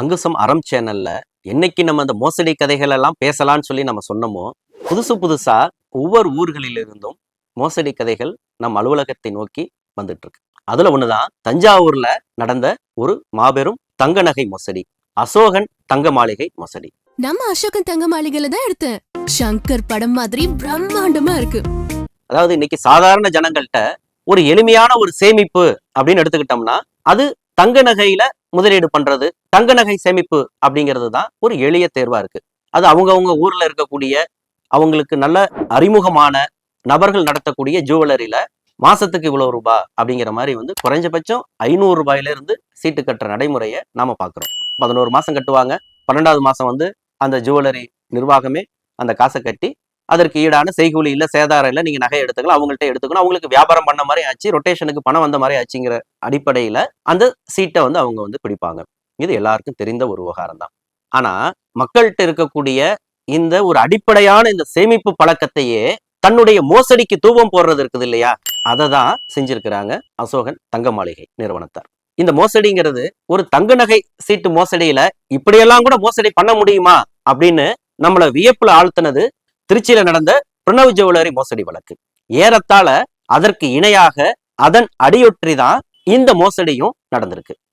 அங்குசம் அறம் சேனல்ல என்னைக்கு நம்ம அந்த மோசடி கதைகள் எல்லாம் பேசலாம்னு சொல்லி நம்ம சொன்னோமோ புதுசு புதுசா ஒவ்வொரு ஊர்களில் இருந்தும் மோசடி கதைகள் நம் அலுவலகத்தை நோக்கி வந்துட்டு இருக்கு அதுல ஒண்ணுதான் தஞ்சாவூர்ல நடந்த ஒரு மாபெரும் தங்க நகை மோசடி அசோகன் தங்க மாளிகை மோசடி. நம்ம அசோகன் தங்க மாளிகையில தான் எடுத்தேன். சங்கர் படம் மாதிரி பிரம்மாண்டமா இருக்கு. அதாவது இன்னைக்கு சாதாரண ஜனங்கள்கிட்ட ஒரு எளிமையான ஒரு சேமிப்பு அப்படின்னு எடுத்துக்கிட்டோம்னா அது தங்க நகையில முதலீடு பண்றது தங்க நகை சேமிப்பு அப்படிங்கிறது தான் ஒரு எளிய தேர்வா இருக்கு. அது அவங்கவுங்க ஊர்ல இருக்கக்கூடிய அவங்களுக்கு நல்ல அறிமுகமான நபர்கள் நடத்தக்கூடிய ஜுவல்லரியில மாசத்துக்கு இவ்வளவு ரூபாய் அப்படிங்கிற மாதிரி வந்து குறைஞ்சபட்சம் ஐநூறு ரூபாயில இருந்து சீட்டு கட்டுற நடைமுறையை நாம பாக்குறோம். பதினோரு மாசம் கட்டுவாங்க. பன்னெண்டாவது மாசம் வந்து அந்த ஜுவல்லரி நிர்வாகமே அந்த காசை கட்டி அதற்கு ஈடான செய்கூலி இல்லை சேதாரம் இல்ல நீங்க நகை எடுத்துக்கலாம் அவங்கள்ட்ட எடுத்துக்கணும். அவங்களுக்கு வியாபாரம் பண்ண மாதிரி ஆச்சு ரொட்டேஷனுக்கு பணம் வந்த மாதிரி ஆச்சுங்கிற அடிப்படையில அந்த சீட்டை வந்து அவங்க வந்து பிடிப்பாங்க. இது எல்லாருக்கும் தெரிந்த ஒரு விவகாரம் தான் ஆனா மக்கள்கிட்ட இருக்கக்கூடிய இந்த ஒரு அடிப்படையான இந்த சேமிப்பு பழக்கத்தையே தன்னுடைய மோசடிக்கு தூவம் போடுறது இருக்குது இல்லையா? அதை தான் செஞ்சிருக்கிறாங்க அசோகன் தங்க மாளிகை நிறுவனத்தார். இந்த மோசடிங்கிறது ஒரு தங்க நகை சீட்டு மோசடியில இப்படியெல்லாம் கூட மோசடி பண்ண முடியுமா? அப்படின்னு நம்மளை வியப்புல ஆழ்த்தினது திருச்சியில நடந்த பிரணவ் ஜுவல்லரி மோசடி வழக்கு. ஏறத்தாழ அதற்கு இணையாக அதன் அடியொற்றி தான் இந்த மோசடியும் நடந்திருக்கு.